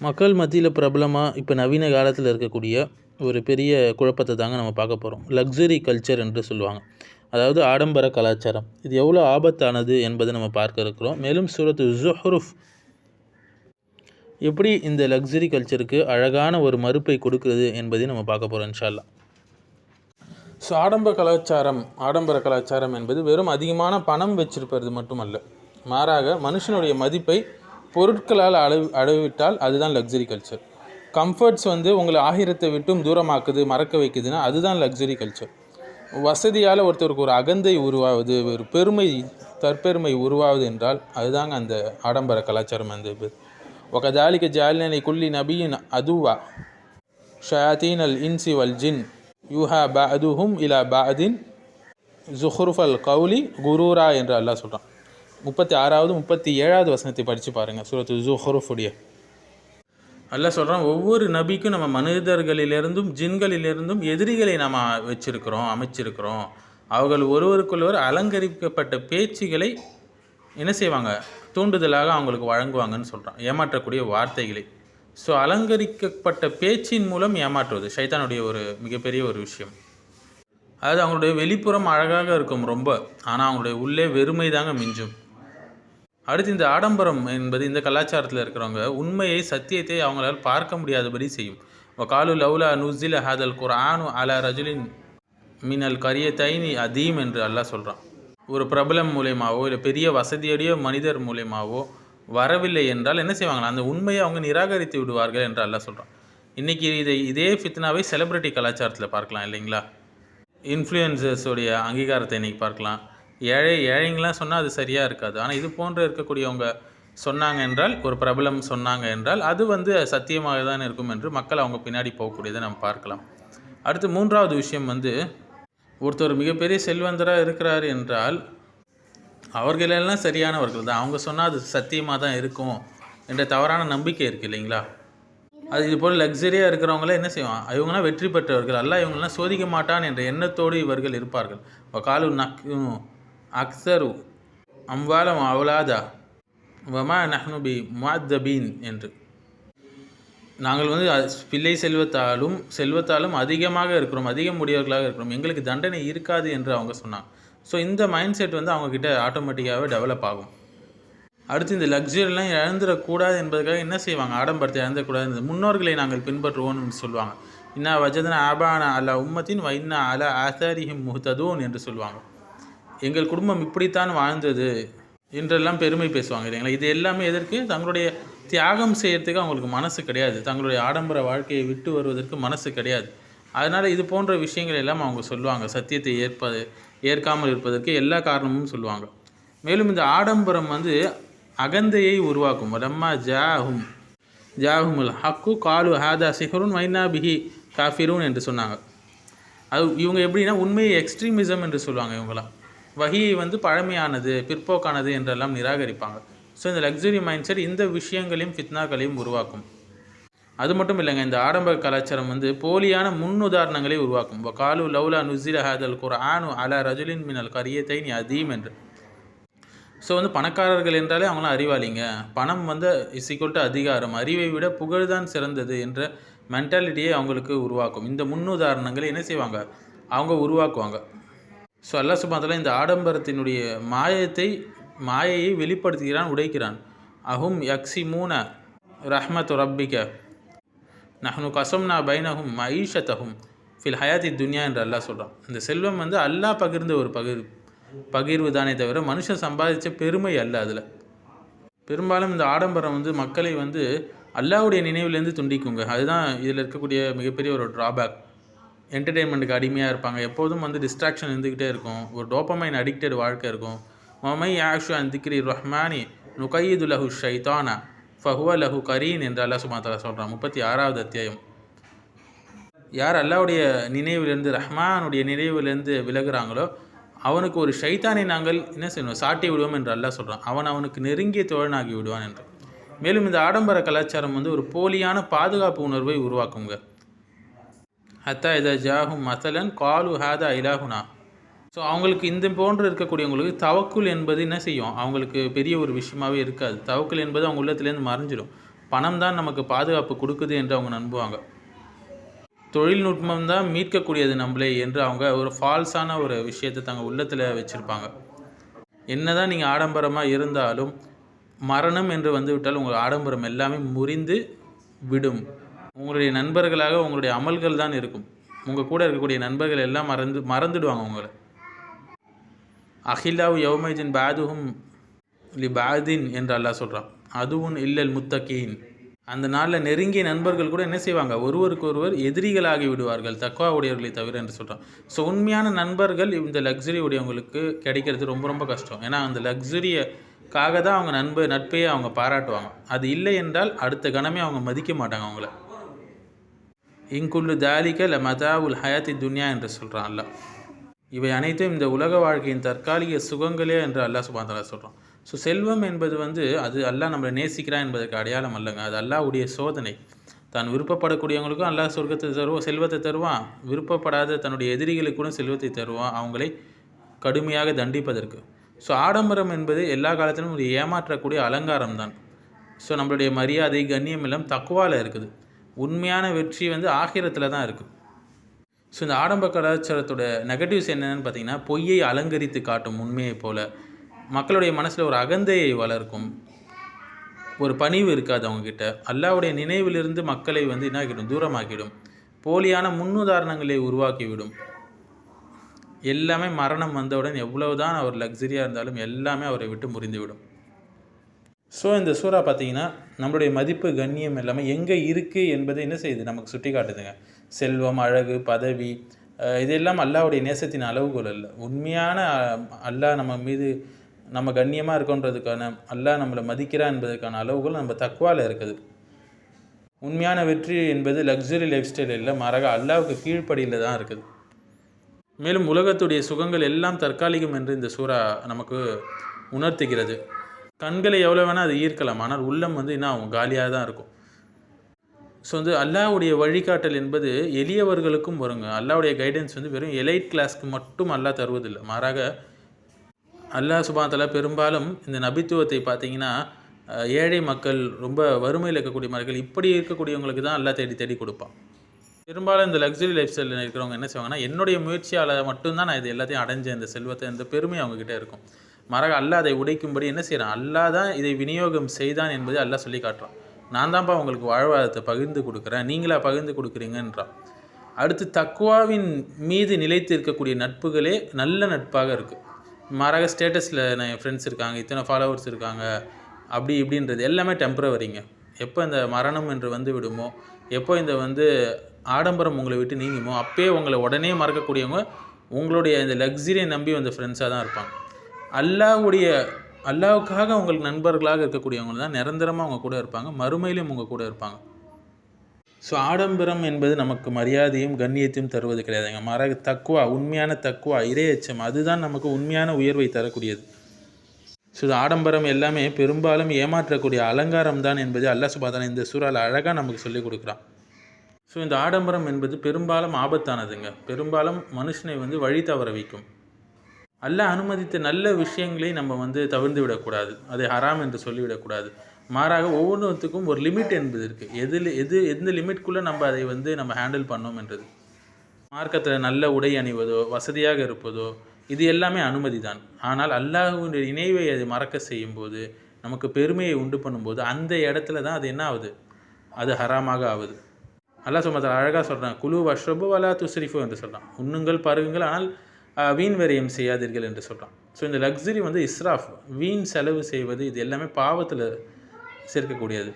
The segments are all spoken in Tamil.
மக்கள் மத்தியில் பிரபலமாக இப்போ நவீன காலத்தில் இருக்கக்கூடிய ஒரு பெரிய குழப்பத்தை தாங்க நம்ம பார்க்க போகிறோம் லக்ஸரி கல்ச்சர் என்று சொல்லுவாங்க. அதாவது ஆடம்பர கலாச்சாரம். இது எவ்வளோ ஆபத்தானது என்பதை நம்ம பார்க்க இருக்கிறோம். மேலும் சூரத்து ஜுஹ்ருஃப் எப்படி இந்த லக்ஸரி கல்ச்சருக்கு அழகான ஒரு மறுப்பை கொடுக்குறது என்பதையும் நம்ம பார்க்க போகிறோம் இன்ஷால்லா ஸோ ஆடம்பர கலாச்சாரம் ஆடம்பர கலாச்சாரம் என்பது வெறும் அதிகமான பணம் வச்சிருப்பது மட்டுமல்ல. மாறாக மனுஷனுடைய மதிப்பை பொருட்களால் அளவு அளவிட்டால் அதுதான் லக்ஸரி கல்ச்சர் கம்ஃபர்ட்ஸ் வந்து உங்களை ஆகிரத்தை விட்டும் தூரமாக்குது மறக்க வைக்குதுன்னா அதுதான் லக்ஸரி கல்ச்சர் வசதியால் ஒருத்தருக்கு ஒரு அகந்தை உருவாகுது ஒரு பெருமை தற்பெருமை உருவாகுது என்றால் அதுதாங்க அந்த ஆடம்பர கலாச்சாரம் அந்த இது. ஒகதாலிக்க ஜாலினி குள்ளி நபியின் அதுவா. ஷயாத்தீன் அல் இன்சி வல் ஜின். யூஹா பஅதுஹும் இலா பாதின் ஜுஹ்ருஃபல் கவுலி குரூரா என்று அல்லாஹ் சொல்கிறான் முப்பத்தி ஆறாவது முப்பத்தி ஏழாவது வசனத்தை படித்து பாருங்கள் சூரத்து ஜுஹ்ருஃபுடைய. அல்ல சொல்கிறோம் ஒவ்வொரு நபிக்கும் நம்ம மனிதர்களிலிருந்தும் ஜின்களிலிருந்தும் எதிரிகளை நம்ம வச்சிருக்கிறோம் அமைச்சிருக்கிறோம். அவர்கள் ஒருவருக்குள்ளவர் அலங்கரிக்கப்பட்ட பேச்சுகளை என்ன செய்வாங்க? தூண்டுதலாக அவங்களுக்கு வழங்குவாங்கன்னு சொல்கிறான் ஏமாற்றக்கூடிய வார்த்தைகளை. ஸோ அலங்கரிக்கப்பட்ட பேச்சின் மூலம் ஏமாற்றுவது சைத்தானுடைய ஒரு மிகப்பெரிய ஒரு விஷயம். அதாவது அவங்களுடைய வெளிப்புறம் அழகாக இருக்கும் ரொம்ப ஆனால் அவங்களுடைய உள்ளே வெறுமை தாங்க மிஞ்சும். அடுத்து இந்த ஆடம்பரம் என்பது இந்த கலாச்சாரத்தில் இருக்கிறவங்க உண்மையை சத்தியத்தை அவங்களால் பார்க்க முடியாதபடி செய்யும். காலு லவ்லா நுசில் ஹாதல் குர்ஆனு அலா ரஜுலின் மினல் கரிய தைனி அதீம் என்று அல்லாஹ் சொல்கிறான் ஒரு பிரபலம் மூலயமாவோ இல்லை பெரிய வசதியுடைய மனிதர் மூலயமாவோ வரவில்லை என்றால் என்ன செய்வாங்களா அந்த உண்மையை அவங்க நிராகரித்து விடுவார்கள் என்று அல்லாஹ் சொல்கிறான் இன்றைக்கி இதை இதே ஃபித்னாவை செலிப்ரிட்டி கலாச்சாரத்தில் பார்க்கலாம் இல்லைங்களா? இன்ஃப்ளூயன்சர்ஸுடைய அங்கீகாரத்தை இன்றைக்கி பார்க்கலாம். ஏழை ஏழைங்களாம் சொன்னால் அது சரியாக இருக்காது. ஆனால் இது போன்ற இருக்கக்கூடியவங்க சொன்னாங்க என்றால் ஒரு பிரபலம் சொன்னாங்க என்றால் அது வந்து சத்தியமாக தான் இருக்கும் என்று மக்கள் அவங்க பின்னாடி போகக்கூடியதை நம்ம பார்க்கலாம். அடுத்து மூன்றாவது விஷயம் வந்து ஒருத்தர் மிகப்பெரிய செல்வந்தராக இருக்கிறார் என்றால் அவர்களெல்லாம் சரியானவர்கள் தான். அவங்க சொன்னால் அது சத்தியமாக தான் இருக்கும் என்ற தவறான நம்பிக்கை இருக்குது இல்லைங்களா? அது இது போல் லக்ஸரியாக இருக்கிறவங்களாம் என்ன செய்வான் இவங்களாம் வெற்றி பெற்றவர்கள் அல்ல இவங்களாம் சோதிக்க மாட்டான் என்ற எண்ணத்தோடு இவர்கள் இருப்பார்கள். காலு நக்கும் அக்சரு அம்வாலம் அவலாதா வமா நஹ்னுபி முஅத்தபீன் என்று. நாங்கள் வந்து பிள்ளை செல்வத்தாலும் செல்வத்தாலும் அதிகமாக இருக்கிறோம் அதிகம் உடையவர்களாக இருக்கிறோம். எங்களுக்கு தண்டனை இருக்காது என்று அவங்க சொன்னாங்க. ஸோ இந்த மைண்ட் செட் வந்து அவங்கக்கிட்ட ஆட்டோமேட்டிக்காகவே டெவலப் ஆகும். அடுத்து இந்த லக்ஸரிலாம் இழந்துடக்கூடாது என்பதற்காக என்ன செய்வாங்க? ஆடம்பரத்தை இழந்துடக்கூடாது முன்னோர்களை நாங்கள் பின்பற்றுவோம்னு சொல்லுவாங்க. இன்னா வஜதன ஆபான அல உம்மத்தின் வைன்னா அல ஆசாரிஹிம் முஹ்ததூன் என்று சொல்லுவாங்க. எங்கள் குடும்பம் இப்படித்தான் வாழ்ந்தது என்றெல்லாம் பெருமை பேசுவாங்க இல்லைங்களா? இது எல்லாமே எதற்கு? தங்களுடைய தியாகம் செய்யறதுக்கு அவங்களுக்கு மனசு கிடையாது. தங்களுடைய ஆடம்பர வாழ்க்கையை விட்டு வருவதற்கு மனசு கிடையாது. அதனால் இது போன்ற விஷயங்கள் எல்லாம் அவங்க சொல்லுவாங்க. சத்தியத்தை ஏற்பது ஏற்காமல் இருப்பதற்கு எல்லா காரணமும் சொல்லுவாங்க. மேலும் இந்த ஆடம்பரம் வந்து அகந்தையை உருவாக்கும். ரம்மா ஜாஹும் ஜாஹுமுல் ஹக்கு காலு ஹாதா சிஹருன் மைனா பிஹி காஃபிரூன் என்று சொன்னாங்க. அது இவங்க எப்படின்னா உண்மையை எக்ஸ்ட்ரீமிசம் என்று சொல்லுவாங்க இவங்களாம் வகையை வந்து பழமையானது பிற்போக்கானது என்றெல்லாம் நிராகரிப்பாங்க. ஸோ இந்த லக்ஸுரி மைண்ட் செட் இந்த விஷயங்களையும் ஃபித்னாக்களையும் உருவாக்கும். அது மட்டும் இல்லைங்க இந்த ஆடம்பர கலாச்சாரம் வந்து போலியான முன்னுதாரணங்களை உருவாக்கும். காலு லவ்லா நுசில ஹாதல் குர்ஆனு அலா ரஜுலின் மினல் கரியத்தை நீ அதீம் என்று. ஸோ வந்து பணக்காரர்கள் என்றாலே அவங்களாம் அறிவாளிங்க. பணம் வந்து இஸ் ஈக்குவல் டு அதிகாரம். அறிவை விட புகழ் தான் சிறந்தது என்ற மென்டாலிட்டியை அவங்களுக்கு உருவாக்கும். இந்த முன்னுதாரணங்களை என்ன செய்வாங்க? அவங்க உருவாக்குவாங்க. ஸோ அல்லா சுபாத்தில் இந்த ஆடம்பரத்தினுடைய மாயத்தை மாயையை வெளிப்படுத்துகிறான் உடைக்கிறான். அஹும் யக்ஸி மூன ரஹ்மத் ரப்பிக நஹ்னு கசம்னா பைனஹும் மஈஷத்தஹும். ஃபில் ஹயாத்தி துன்யா என்று அல்லாஹ் சொல்கிறான் இந்த செல்வம் வந்து அல்லாஹ் பகிர்ந்த ஒரு பகிர் பகிர்வு தானே தவிர மனுஷன் சம்பாதிச்ச பெருமை அல்ல அதில். பெரும்பாலும் இந்த ஆடம்பரம் வந்து மக்களை வந்து அல்லாவுடைய நினைவுலேருந்து துண்டிக்குங்க. அதுதான் இதில் இருக்கக்கூடிய மிகப்பெரிய ஒரு ட்ராபேக் என்டர்டெயின்மெண்ட்டுக்கு அடிமையாக இருப்பாங்க. எப்போதும் வந்து டிஸ்ட்ராக்ஷன் இருந்துக்கிட்டே இருக்கும். ஒரு டோப்பமைன் அடிக்டட் வாழ்க்கை இருக்கும். மொமை ஆஷு அன் திக்ரி ரஹ்மானி நுகையீது லஹு ஷைத்தானா ஃபஹுவ லஹு கரீன் என்று அல்லா சுமாத்தலா சொல்கிறான் முப்பத்தி ஆறாவது அத்தியாயம். யார் அல்லாவுடைய நினைவிலிருந்து ரஹ்மானுடைய நினைவிலிருந்து விலகுறாங்களோ அவனுக்கு ஒரு ஷைத்தானை நாங்கள் என்ன செய்யணும்? சாட்டி விடுவோம் என்று அல்லாஹ் சொல்கிறான் அவன் அவனுக்கு நெருங்கிய தோழனாகி விடுவான் என்று. மேலும் இந்த ஆடம்பர கலாச்சாரம் வந்து ஒரு போலியான பாதுகாப்பு உணர்வை உருவாக்குங்க. ஹத்தா இதா ஜாஹும் மசலன் காலு ஹாதா இலாகுனா ஸோ அவங்களுக்கு இந்த போன்று இருக்கக்கூடியவங்களுக்கு தவக்குள் என்பது என்ன செய்யும்? அவங்களுக்கு பெரிய ஒரு விஷயமாவே இருக்காது. தவக்குள் என்பது அவங்க உள்ளத்துலேருந்து மறைஞ்சிடும் பணம் தான் நமக்கு பாதுகாப்பு கொடுக்குது என்று அவங்க நம்புவாங்க. தொழில்நுட்பம் தான் மீட்கக்கூடியது நம்மளே என்று அவங்க ஒரு ஃபால்ஸான ஒரு விஷயத்தை தங்க உள்ளத்தில் வச்சுருப்பாங்க. என்னதான் நீங்கள் ஆடம்பரமாக இருந்தாலும் மரணம் என்று வந்துவிட்டால் உங்கள் ஆடம்பரம் எல்லாமே முறிந்து விடும். உங்களுடைய நண்பர்களாக உங்களுடைய அமல்கள் தான் இருக்கும். உங்கள் கூட இருக்கக்கூடிய நண்பர்கள் எல்லாம் மறந்து மறந்துடுவாங்க உங்களை. அஹிலாவு யௌமைதின் பாதுகும் லி பாதின் என்று அல்லாஹ் சொல்கிறான் அதுவும் இல்லல் முத்தகீன். அந்த நாளில் நெருங்கிய நண்பர்கள் கூட என்ன செய்வாங்க? ஒருவருக்கு ஒருவர் எதிரிகளாகி விடுவார்கள் தக்குவா உடையவர்களை தவிர என்று சொல்கிறான் ஸோ உண்மையான நண்பர்கள் இந்த லக்ஸரி உடையவங்களுக்கு கிடைக்கிறது ரொம்ப ரொம்ப கஷ்டம். ஏன்னா அந்த லக்ஸரியக்காக தான் அவங்க நண்ப நட்பையே அவங்க பாராட்டுவாங்க. அது இல்லை என்றால் அடுத்த கணமே அவங்க மதிக்க மாட்டாங்க அவங்கள. இங்குள்ளு தாலிக்க ல மதாவுல் ஹயாத்தி துன்யா என்று சொல்கிறான் அல்லாஹ். இவை அனைத்தும் இந்த உலக வாழ்க்கையின் தற்காலிக சுகங்களே என்று அல்லாஹ் சுபாந்தலா சொல்கிறான் ஸோ செல்வம் என்பது வந்து அது அல்லாஹ் நம்மளை நேசிக்கிறான் என்பதற்கு அடையாளம் அல்லங்க. அது அல்லாஹ்வுடைய சோதனை. தான் விருப்பப்படக்கூடியவங்களுக்கும் அல்லாஹ் சொர்க்கத்தை தருவான் செல்வத்தை தருவான். விருப்பப்படாத தன்னுடைய எதிரிகளுக்கு கூட செல்வத்தை தருவான் அவங்களை கடுமையாக தண்டிப்பதற்கு. ஸோ ஆடம்பரம் என்பது எல்லா காலத்திலும் ஒரு ஏமாற்றக்கூடிய அலங்காரம் தான் ஸோ நம்மளுடைய மரியாதை கண்ணியம் எல்லாம் தக்குவால இருக்குது. உண்மையான வெற்றி வந்து ஆகிரத்தில் தான் இருக்குது ஸோ இந்த ஆடம்ப கலாச்சாரத்தோட நெகட்டிவ்ஸ் என்னென்னு பார்த்தீங்கன்னா பொய்யை அலங்கரித்து காட்டும் உண்மையை போல் மக்களுடைய மனசில் ஒரு அகந்தையை வளர்க்கும் ஒரு பணிவு இருக்காது அவங்கக்கிட்ட அல்லாவுடைய நினைவிலிருந்து மக்களை வந்து என்ன ஆகிடும் தூரமாக்கிடும். போலியான முன்னுதாரணங்களை உருவாக்கிவிடும். எல்லாமே மரணம் வந்தவுடன் எவ்வளவுதான் அவர் லக்ஸரியாக இருந்தாலும் எல்லாமே அவரை விட்டு முறிந்துவிடும். ஸோ இந்த சூறா பார்த்தீங்கன்னா நம்மளுடைய மதிப்பு கண்ணியம் எல்லாமே எங்கே இருக்குது என்பதை என்ன செய்யுது? நமக்கு சுட்டி காட்டுதுங்க. செல்வம் அழகு பதவி இதெல்லாம் அல்லாவுடைய நேசத்தின் அளவுகோல் அல்ல. உண்மையான அல்லாஹ் நம்ம மீது நம்ம கண்ணியமாக இருக்கோன்றதுக்கான அல்லாஹ் நம்மளை மதிக்கிறா என்பதற்கான அளவுகோல் நம்ம தக்குவால இருக்குது. உண்மையான வெற்றி என்பது லக்ஸுரி லைஃப் ஸ்டைல் இல்லை மாறாக அல்லாவுக்கு கீழ்ப்படியில் தான் இருக்குது. மேலும் உலகத்துடைய சுகங்கள் எல்லாம் தற்காலிகம் என்று இந்த சூறா நமக்கு உணர்த்துகிறது. கண்களை எவ்வளோ வேணால் அது ஈர்க்கலாம். ஆனால் உள்ளம் வந்து என்ன ஆகும் காலியாக தான் இருக்கும். ஸோ வந்து அல்லாஹ்வுடைய வழிகாட்டல் என்பது எளியவர்களுக்கும் வருங்க. அல்லாஹ்வுடைய கைடன்ஸ் வந்து வெறும் எலைட் கிளாஸ்க்கு மட்டும் அல்லாஹ் தருவதில்லை. மாறாக அல்லாஹ் சுபாத்தலா பெரும்பாலும் இந்த நபித்துவத்தை பார்த்தீங்கன்னா ஏழை மக்கள் ரொம்ப வறுமையில் இருக்கக்கூடிய மக்கள் இப்படி இருக்கக்கூடியவங்களுக்கு தான் அல்லாஹ் தேடி தேடி கொடுப்பான். பெரும்பாலும் இந்த லக்ஸரி லைஃப் ஸ்டைலில் இருக்கிறவங்க என்ன செய்வாங்கன்னா என்னுடைய முயற்சியால் மட்டும்தான் நான் இது எல்லாத்தையும் அடைஞ்சேன். இந்த செல்வத்தை இந்த பெருமை அவங்கக்கிட்ட இருக்கும். மாறாக அல்லாஹ் அதை உடைக்கும்படி என்ன செய்கிறான் அல்லாஹ் தான் இதை விநியோகம் செய்தான் என்பதை அல்லாஹ் சொல்லி காட்டுறான். நான் தான்ப்பா உங்களுக்கு வாழ்வாதாரத்தை பகிர்ந்து கொடுக்குறேன். நீங்களா பகிர்ந்து கொடுக்குறீங்கன்றான். அடுத்து தக்குவாவின் மீது நிலைத்து இருக்கக்கூடிய நட்புகளே நல்ல நட்பாக இருக்குது மாறாக ஸ்டேட்டஸில் என் ஃப்ரெண்ட்ஸ் இருக்காங்க இத்தனை ஃபாலோவர்ஸ் இருக்காங்க அப்படி இப்படின்றது எல்லாமே டெம்பரவரிங்க எப்போ இந்த மரணம் என்று வந்து விடுமோ எப்போ இந்த வந்து ஆடம்பரம் உங்களை விட்டு நீங்குமோ அப்பயே உங்களை உடனே மறக்கக்கூடியவங்க உங்களுடைய இந்த லக்ஸரியை நம்பி வந்த ஃப்ரெண்ட்ஸாக தான் இருப்பாங்க. அல்லாஹ்வுடைய அல்லாவுக்காக உங்களுக்கு நண்பர்களாக இருக்கக்கூடியவங்க தான் நிரந்தரமாக அவங்க கூட இருப்பாங்க. மறுமையிலும் உங்கள் கூட இருப்பாங்க. ஸோ ஆடம்பரம் என்பது நமக்கு மரியாதையும் கண்ணியத்தையும் தருவது கிடையாதுங்க மாறாக தக்குவா உண்மையான தக்குவா இரையச்சம் அதுதான் நமக்கு உண்மையான உயர்வை தரக்கூடியது. ஸோ இது ஆடம்பரம் எல்லாமே பெரும்பாலும் ஏமாற்றக்கூடிய அலங்காரம் தான் என்பது அல்லா சுபாதான இந்த சூறால் அழகாக நமக்கு சொல்லிக் கொடுக்குறான். ஸோ இந்த ஆடம்பரம் என்பது பெரும்பாலும் ஆபத்தானதுங்க. பெரும்பாலும் மனுஷனை வந்து வழி தவற வைக்கும். அல்லாஹ் அனுமதித்த நல்ல விஷயங்களை நம்ம வந்து தவிர்ந்து விடக்கூடாது. அதை ஹராம் என்று சொல்லிவிடக்கூடாது. மாறாக ஒவ்வொன்றுத்துக்கும் ஒரு லிமிட் என்பது இருக்குது எதில் எது எந்த லிமிட்குள்ளே நம்ம அதை வந்து நம்ம ஹேண்டில் பண்ணோம் என்றது. மார்க்கத்தில் நல்ல உடை அணிவதோ வசதியாக இருப்பதோ இது எல்லாமே அனுமதி தான் ஆனால் அல்லாஹுடைய நினைவை அதை மறக்க செய்யும்போது நமக்கு பெருமையை உண்டு பண்ணும்போது அந்த இடத்துல தான் அது என்ன ஆகுது? அது ஹராமாக ஆகுது. அல்லாஹ் சுமத்தில் அழகாக சொல்கிறான் குழு வஷ்ரபு வலா துஸ்ரிஃபு என்று சொல்கிறான் உண்ணுங்கள் பருகுங்கள் ஆனால் வீண் விரயம் செய்யாதீர்கள் என்று சொல்கிறான் ஸோ இந்த லக்ஸரி வந்து இஸ்ராஃப் வீண் செலவு செய்வது இது எல்லாமே பாவத்தில் சேர்க்கக்கூடியது.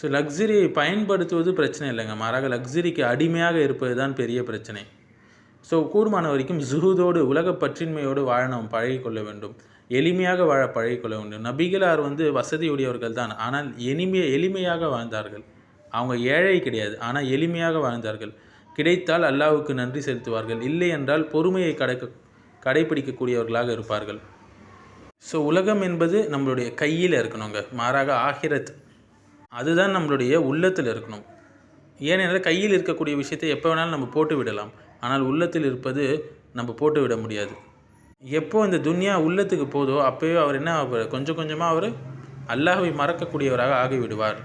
ஸோ லக்ஸரியை பயன்படுத்துவது பிரச்சனை இல்லைங்க. மாறாக லக்ஸரிக்கு அடிமையாக இருப்பது தான் பெரிய பிரச்சனை. ஸோ கூடுமான வரைக்கும் ஜுஹூதோடு உலக பற்றின்மையோடு வாழ நாம் பழகிக்கொள்ள வேண்டும். எளிமையாக வாழ பழகிக்கொள்ள வேண்டும். நபிகளார் வந்து வசதியுடையவர்கள் தான் ஆனால் எளிமைய எளிமையாக வாழ்ந்தார்கள். அவங்க ஏழை கிடையாது. ஆனால் எளிமையாக வாழ்ந்தார்கள். கிடைத்தால் அல்லாஹ்வுக்கு நன்றி செலுத்துவார்கள். இல்லை என்றால் பொறுமையை கடக்க கடைபிடிக்கக்கூடியவர்களாக இருப்பார்கள். ஸோ உலகம் என்பது நம்மளுடைய கையில் இருக்கணுங்க. மாறாக ஆகிரத் அதுதான் நம்மளுடைய உள்ளத்தில் இருக்கணும். ஏனென்றால் கையில் இருக்கக்கூடிய விஷயத்தை எப்போ வேணாலும் நம்ம போட்டு விடலாம். ஆனால் உள்ளத்தில் இருப்பது நம்ம போட்டு விட முடியாது. எப்போ இந்த துன்யா உள்ளத்துக்கு போதோ அப்போயோ அவர் என்ன கொஞ்சம் கொஞ்சமாக அவர் அல்லாஹை மறக்கக்கூடியவராக ஆகிவிடுவார்.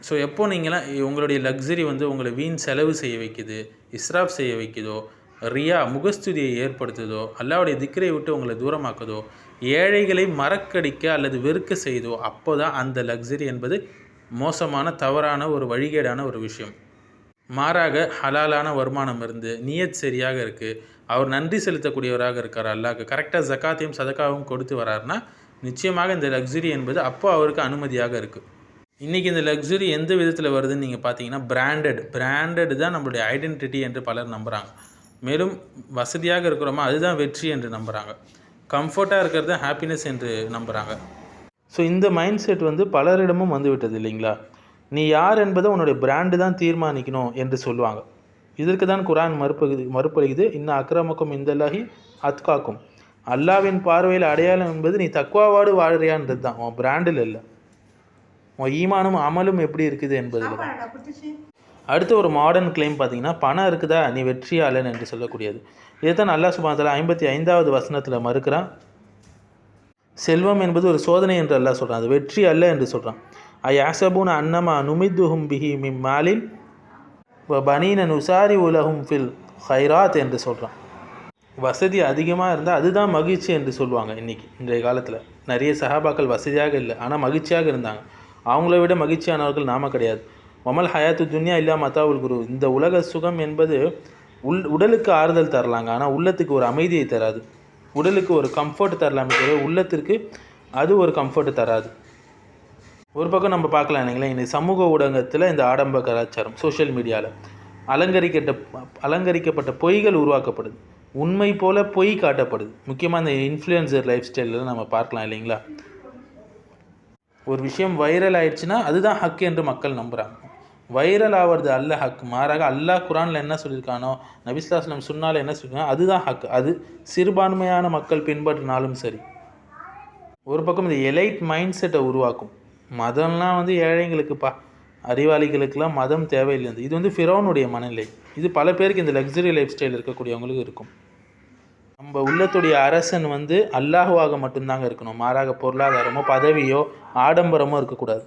ஸோ எப்போ நீங்களாம் உங்களுடைய லக்ஸரி வந்து உங்களை வீண் செலவு செய்ய வைக்குது இஸ்ராஃப் செய்ய வைக்குதோ ரியா முகஸ்துதியை ஏற்படுத்துதோ அல்லாவுடைய திக்கரை விட்டு உங்களை தூரமாக்குதோ ஏழைகளை மறக்கடிக்க அல்லது வெறுக்க செய்தோ அப்போ தான் அந்த லக்ஸரி என்பது மோசமான தவறான ஒரு வழிகேடான ஒரு விஷயம். மாறாக ஹலாலான வருமானம் இருந்து நியத் சரியாக இருக்குது அவர் நன்றி செலுத்தக்கூடியவராக இருக்கார் அல்லாஹ் கரெக்டாக ஜக்காத்தையும் சதக்காவும் கொடுத்து வராருன்னா நிச்சயமாக இந்த லக்ஸுரி என்பது அப்போ அவருக்கு அனுமதியாக இருக்குது இன்றைக்கி இந்த லக்ஸுரி எந்த விதத்தில் வருதுன்னு நீங்கள் பார்த்தீங்கன்னா பிராண்டட் பிராண்டட் தான் நம்மளுடைய ஐடென்டிட்டி என்று பலர் நம்புகிறாங்க மேலும் வசதியாக இருக்கிறோமா அதுதான் வெற்றி என்று நம்புகிறாங்க கம்ஃபர்ட்டாக இருக்கிறது தான் ஹாப்பினஸ் என்று நம்புகிறாங்க ஸோ இந்த மைண்ட் செட் வந்து பலரிடமும் வந்துவிட்டது இல்லைங்களா? நீ யார் என்பதை உன்னுடைய பிராண்டு தான் தீர்மானிக்கணும் என்று சொல்லுவாங்க. இதற்கு தான் குரான் மறுப்பு மறுப்பளிக்குது. இன்னும் அக்கிரமக்கும் இந்தல்லாஹி அத்காக்கும். அல்லாவின் பார்வையில் அடையாளம் என்பது நீ தக்குவாவாடு வாழ்றியான்றது தான் உன் பிராண்டில் இல்லை. உன் ஈமானும் அமலும் எப்படி இருக்குது என்பதில் தான். அடுத்து ஒரு மாடர்ன் கிளைம் பார்த்தீங்கன்னா பணம் இருக்குதா? நீ வெற்றியாளன் என்று சொல்லக்கூடியது. இதைத்தான் அல்லாஹ் சுபாத்தில் ஐம்பத்தி ஐந்தாவது வசனத்தில் மறுக்கிறான். செல்வம் என்பது ஒரு சோதனை என்று அல்லாஹ் சொல்கிறான் அது வெற்றி அல்ல என்று சொல்கிறான் ஐ ஆசபூன் அன்னமா நுமித்துஹும் பிஹி மிம் மாலின் பனீன நுசாரி உலகும் ஃபில் ஹைராத் என்று சொல்கிறான் வசதி அதிகமாக இருந்தால் அதுதான் மகிழ்ச்சி என்று சொல்லுவாங்க இன்றைக்கி இன்றைய காலத்தில். நிறைய சஹாபாக்கள் வசதியாக இல்லை ஆனால் மகிழ்ச்சியாக இருந்தாங்க. அவங்கள விட மகிழ்ச்சியானவர்கள் நாம கிடையாது. மமல் ஹயாத்து துன்யா இல்லா மத்தாவுல் குரு. இந்த உலக சுகம் என்பது உள் உடலுக்கு ஆறுதல் தரலாங்க. ஆனால் உள்ளத்துக்கு ஒரு அமைதியை தராது. உடலுக்கு ஒரு கம்ஃபர்ட் தரலாமே தவிர உள்ளத்திற்கு அது ஒரு கம்ஃபர்ட் தராது. ஒரு பக்கம் நம்ம பார்க்கலாம் இல்லைங்களா? இந்த சமூக ஊடகத்தில் இந்த ஆடம்ப கலாச்சாரம் சோஷியல் மீடியாவில் அலங்கரிக்கப்பட்ட அலங்கரிக்கப்பட்ட பொய்கள் உருவாக்கப்படுது. உண்மை போல பொய் காட்டப்படுது. முக்கியமாக இந்த இன்ஃப்ளூயன்சர் லைஃப் ஸ்டைலில் நம்ம பார்க்கலாம் இல்லைங்களா? ஒரு விஷயம் வைரல் ஆயிடுச்சுன்னா அதுதான் ஹக் என்று மக்கள் நம்புகிறாங்க வைரல் ஆகிறது அல்ல ஹக் மாறாக அல்லாஹ் குரானில் என்ன சொல்லியிருக்கானோ நபிஸ்லாஸ்லம் சொன்னால் என்ன சொல்லியிருக்கானோ அதுதான் ஹக் அது சிறுபான்மையான மக்கள் பின்பற்றினாலும் சரி. ஒரு பக்கம் இந்த எலைட் மைண்ட் செட்டை உருவாக்கும். மதம்லாம் வந்து ஏழைங்களுக்குப்பா அறிவாளிகளுக்கெல்லாம் மதம் தேவையில்லை. இது வந்து ஃபிரோனுடைய மனநிலை. இது பல பேருக்கு இந்த லக்ஸரி லைஃப் ஸ்டைல் இருக்கக்கூடியவங்களுக்கு இருக்கும். நம்ம உள்ளத்துடைய அரசன் வந்து அல்லாஹுவாக மட்டும்தாங்க இருக்கணும். மாறாக பொருளாதாரமோ பதவியோ ஆடம்பரமோ இருக்கக்கூடாது.